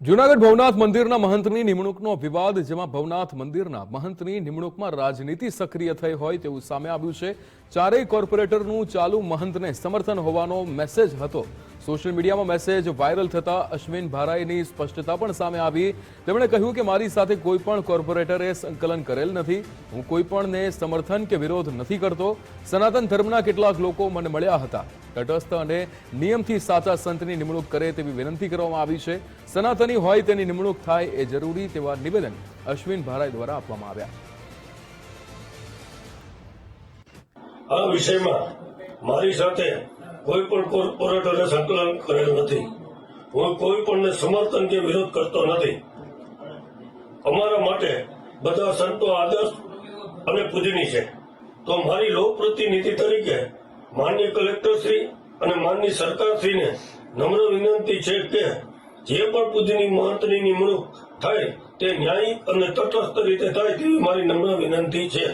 જૂનાગઢ ભવનાથ મંદિરના મહંતની નિમણૂકનો વિવાદ, જેમાં ભવનાથ મંદિરના મહંતની નિમણૂકમાં રાજનીતિ સક્રિય થઈ હોય તેવું સામે આવ્યું છે. ચારેય કોર્પોરેટરનું ચાલુ મહંતને સમર્થન હોવાનો મેસેજ હતો. સોશિયલ મીડિયામાં મેસેજ વાયરલ થતા અશ્વિન ભારાઈની સ્પષ્ટતા પણ સામે આવી. તેમણે કહ્યું કે મારી સાથે કોઈ પણ કોર્પોરેટરે સંકલન કરેલ નથી. હું કોઈ પણને સમર્થન કે વિરોધ નથી કરતો. સનાતન ધર્મના કેટલાક લોકો મને મળ્યા હતા. તટસ્થ અને નિયમથી સાચા સંતની નિમણૂક કરે તેવી વિનંતી કરવામાં આવી છે. સનાતની હોય તેની નિમણૂક થાય એ જરૂરી તેવા નિવેદન અશ્વિન ભારાઈ દ્વારા આપવામાં આવ્યા. આ વિષયમાં મારી સાથે કોઈ પણ કોર્પોરેટરે સંકલન કરેલ નથી. હું કોઈ પણને સમર્થન કે વિરોધ કરતો નથી. અમારા માટે બધા સંતો આદર્શ અને પૂજની છે. તો મારી લોકપ્રતિનિધિ તરીકે માનનીય કલેક્ટરશ્રી અને માનની સરકારશ્રીને નમ્ર વિનંતી છે કે જે પણ પૂજની મહંતની નિમણૂક થાય તે ન્યાયિક અને તટસ્થ રીતે થાય તેવી મારી નમ્ર વિનંતી છે.